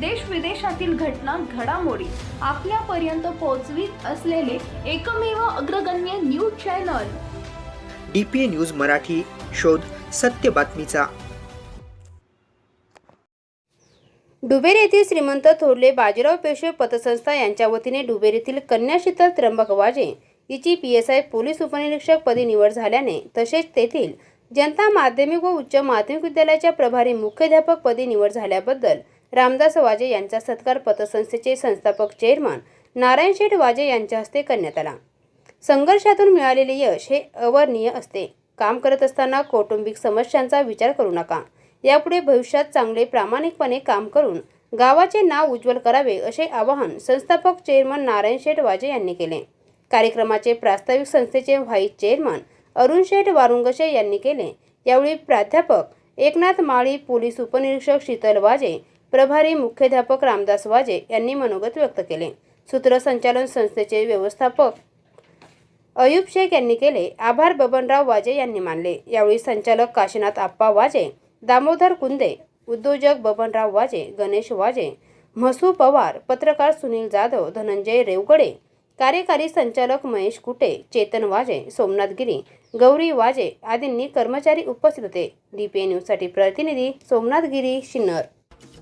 देश विदेशातील घटना घडामोडी आपल्यापर्यंत पोहोचवीत असलेले एकमेव अग्रगण्य news channel. D P A news Marathi शोध सत्य बातमीचा. डुबेर येथील श्रीमंत थोरले बाजीराव पेशवे पतसंस्था यांच्या वतीने डुबेर येथील कन्या शीतल त्र्यंबक वाजे हिची पी एस आय पोलीस उपनिरीक्षक पदी निवड झाल्याने तसेच तेथील जनता माध्यमिक व उच्च माध्यमिक विद्यालयाच्या प्रभारी मुख्याध्यापक पदी निवड झाल्याबद्दल रामदास वाजे यांचा सत्कार पतसंस्थेचे संस्थापक चेअरमन नारायण शेठ वाजे यांच्या हस्ते करण्यात आला. संघर्षातून मिळालेले यश हे अवर्णीय असते. काम करत असताना कौटुंबिक समस्यांचा विचार करू नका. यापुढे भविष्यात चांगले प्रामाणिकपणे काम करून गावाचे नाव उज्ज्वल करावे असे आवाहन संस्थापक चेअरमन नारायण शेठ वाजे यांनी केले. कार्यक्रमाचे प्रास्ताविक संस्थेचे व्हाईस चेअरमन अरुण शेठ वारुंगशे यांनी केले. यावेळी प्राध्यापक एकनाथ माळी पोलीस उपनिरीक्षक शीतल वाजे प्रभारी मुख्याध्यापक रामदास वाजे यांनी मनोगत व्यक्त केले. सूत्रसंचालन संस्थेचे व्यवस्थापक अयूब शेख यांनी केले. आभार बबनराव वाजे यांनी मानले. यावेळी संचालक काशीनाथ आप्पा वाजे दामोदर कुंदे उद्योजक बबनराव वाजे गणेश वाजे म्हसू पवार पत्रकार सुनील जाधव धनंजय रेवगडे कार्यकारी संचालक महेश कुटे चेतन वाजे सोमनाथ गिरी गौरी वाजे आदींनी कर्मचारी उपस्थित होते. डीपीए न्यूजसाठी प्रतिनिधी सोमनाथ गिरी शिन्नर.